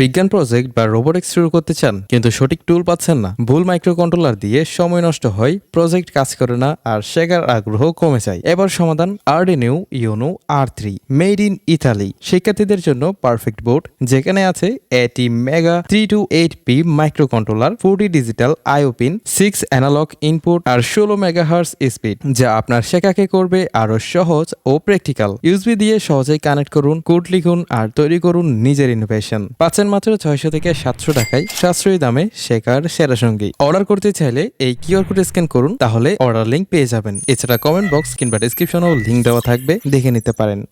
বিজ্ঞান প্রজেক্ট বা রোবোটিক্স শুরু করতে চান, কিন্তু সঠিক টুল পাচ্ছেন না। ভুল মাইক্রো কন্ট্রোলার দিয়ে সময় নষ্ট হয় প্রজেক্ট কাজ করে না, আর শেখার আগ্রহ কমে যায়। এবার সমাধান Arduino Uno R three made in Italy শিক্ষার্থীদের জন্য পারফেক্ট বোর্ড যেখানে আছে এটি mega three two eight P micro controller forty digital IO pin six analog input আর ষোলো মেগাহার্স স্পিড যা আপনার শেখাকে করবে আরও সহজ ও প্র্যাকটিক্যাল ইউএসবি দিয়ে সহজেই কানেক্ট করুন কোড লিখুন, আর তৈরি করুন নিজের ইনোভেশন পাচ্ছেন মাত্র ছয়শো থেকে সাতশো টাকায় সাশ্রয়ী দামে শেখার সেরা সঙ্গী। অর্ডার করতে চাইলে এই কিউআর কোড স্ক্যান করুন, তাহলে অর্ডার লিঙ্ক পেয়ে যাবেন। এছাড়া কমেন্ট বক্স কিংবা ডিসক্রিপশনেও লিঙ্ক দেওয়া থাকবে, দেখে নিতে পারেন।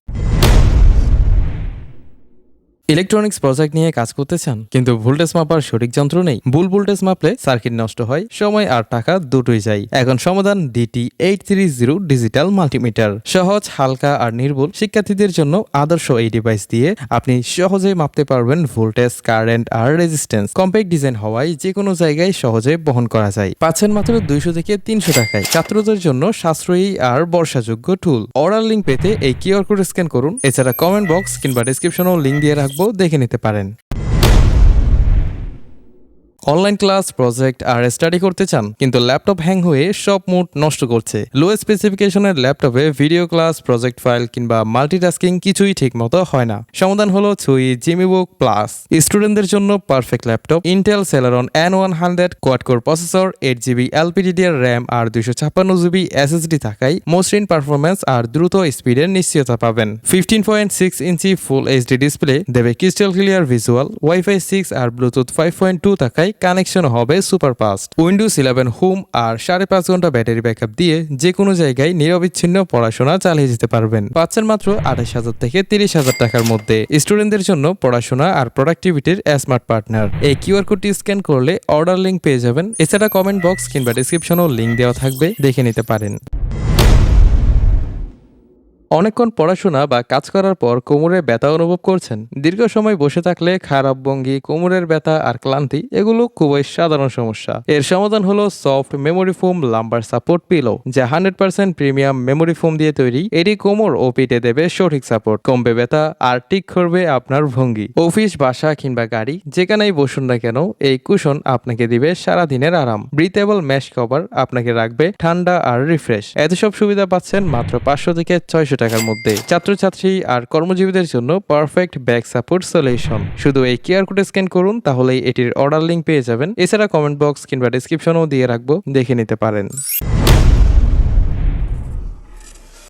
ইলেকট্রনিক্স প্রজেক্ট নিয়ে কাজ করতে চান কিন্তু ভোল্টেজ মাপার সঠিক যন্ত্র নেই। ভুল ভোল্টেজ মাপলে সার্কিট নষ্ট হয়, সময় আর টাকা দুটোই যায়। এখন সমাধান DT eight three zero digital multimeter সহজ, হালকা আর নির্ভুল শিক্ষার্থীদের জন্য আদর্শ এই ডিভাইস দিয়ে আপনি সহজে মাপতে পারবেন ভোল্টেজ কারেন্ট আর রেজিস্ট্যান্স কম্প্যাক্ট ডিজাইন হওয়ায় যে কোনো জায়গায় সহজে বহন করা যায়। পাচ্ছেন মাত্র দুইশো থেকে তিনশো টাকায়। ছাত্রদের জন্য সাশ্রয়ী আর বর্ষাযোগ্য টুল অর্ডার লিঙ্ক পেতে এই কিউআর কোড স্ক্যান করুন। এছাড়া কমেন্ট বক্স কিংবা ডিসক্রিপশনেও লিঙ্ক দিয়ে রাখব। দেখে নিতে পারেন। অনলাইন ক্লাস প্রজেক্ট আর স্টাডি করতে চান, কিন্তু ল্যাপটপ হ্যাং হয়ে সব মুড নষ্ট করছে। লো স্পেসিফিকেশনের ল্যাপটপে ভিডিও ক্লাস প্রজেক্ট ফাইল কিংবা মাল্টিটাস্কিং কিছুই ঠিক মতো হয় না। সমাধান হলো ছুই জিমিবুক প্লাস স্টুডেন্টদের জন্য perfect laptop Intel Celeron N one hundred quad core processor eight GB LPDDR RAM আর দুইশো ছাপ্পান্ন জিবি এসএসডি থাকায় মসৃণ পারফরমেন্স আর দ্রুত স্পিডের নিশ্চয়তা পাবেন। Fifteen point six inch full HD display দেবে crystal clear visual WiFi six আর ব্লুটুথ ফাইভ পয়েন্ট টু থাকায় কানেকশন হবে super fast Windows eleven home আর সাড়ে পাঁচ ঘণ্টা ব্যাটারি ব্যাকআপ দিয়ে যে কোনো জায়গায় নিরবিচ্ছিন্ন পড়াশোনা চালিয়ে যেতে পারবেন। পাচ্ছেন মাত্র আঠাশ হাজার থেকে তিরিশ হাজার টাকার মধ্যে। স্টুডেন্টদের জন্য পড়াশোনা আর প্রোডাক্টিভিটির স্মার্ট পার্টনার এই কিউআর কোডটি স্ক্যান করলে অর্ডার লিঙ্ক পেয়ে যাবেন। এছাড়া কমেন্ট বক্স কিংবা ডিসক্রিপশনেও লিঙ্ক দেওয়া থাকবে। দেখে নিতে পারেন। অনেকক্ষণ পড়াশোনা বা কাজ করার পর কোমরে ব্যথা অনুভব করছেন। দীর্ঘ সময় বসে থাকলে খারাপ ভঙ্গি, কোমরের ব্যথা আর ক্লান্তি, এগুলো খুবই সাধারণ সমস্যা। এর সমাধান হলো soft memory foam lumbar support pillow, যা hundred percent premium memory foam দিয়ে তৈরি। এটি কোমর ও পিঠে দেবে সঠিক সাপোর্ট। কমবে ব্যথা আর ঠিক করবে আপনার ভঙ্গি। অফিস, বাসা কিংবা গাড়ি, যেখানেই বসুন না কেন, এই কুশন আপনাকে দিবে সারা দিনের আরাম। ব্রিথেবল ম্যাশ কভার আপনাকে রাখবে ঠান্ডা আর রিফ্রেশ। এত সব সুবিধা পাচ্ছেন মাত্র পাঁচশো থেকে ছয়শো টাকার মধ্যে। ছাত্রছাত্রী আর কর্মজীবীদের জন্য পারফেক্ট ব্যাক সাপোর্ট সলিউশন শুধু এই কিউআর কোড স্ক্যান করুন তাহলে এটির অর্ডার লিঙ্ক পেয়ে যাবেন। এছাড়া কমেন্ট বক্স কিংবা ডিসক্রিপশনও দিয়ে রাখব, দেখে নিতে পারেন।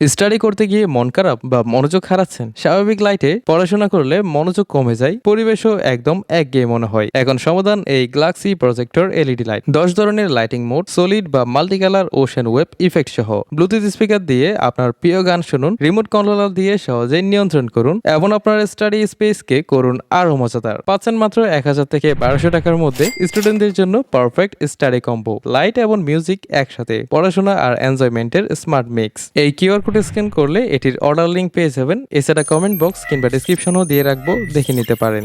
স্টাডি করতে গিয়ে মন খারাপ বা মনোযোগ হারাচ্ছেন, স্বাভাবিক লাইটে পড়াশোনা করলে মনোযোগ কমে যায়, পরিবেশও একদম একঘেয়ে মনে হয়। এখন সমাধান এই গ্লাক্সি প্রজেক্টর এলইডি লাইট দশ ধরনের লাইটিং মোড সলিড বা multi colour ocean wave effect সহ। ব্লুটুথ স্পিকার দিয়ে আপনার প্রিয় গান শুনুন রিমোট কন্ট্রোলার দিয়ে সহজেই নিয়ন্ত্রণ করুন, এবং আপনার স্টাডি স্পেসকে করুন আরও মজাদার। পাচ্ছেন মাত্র এক হাজার থেকে বারোশো টাকার মধ্যে স্টুডেন্টদের জন্য পারফেক্ট স্টাডি কম্বো লাইট এবং মিউজিক একসাথে, পড়াশোনা আর এনজয়মেন্টের স্মার্ট মিক্স এই কিউআর কোড স্ক্যান করলে এটির অর্ডার লিঙ্ক পেয়ে যাবেন। এছাড়া কমেন্ট বক্স কিংবা ডিসক্রিপশনও দিয়ে রাখব, দেখে নিতে পারেন।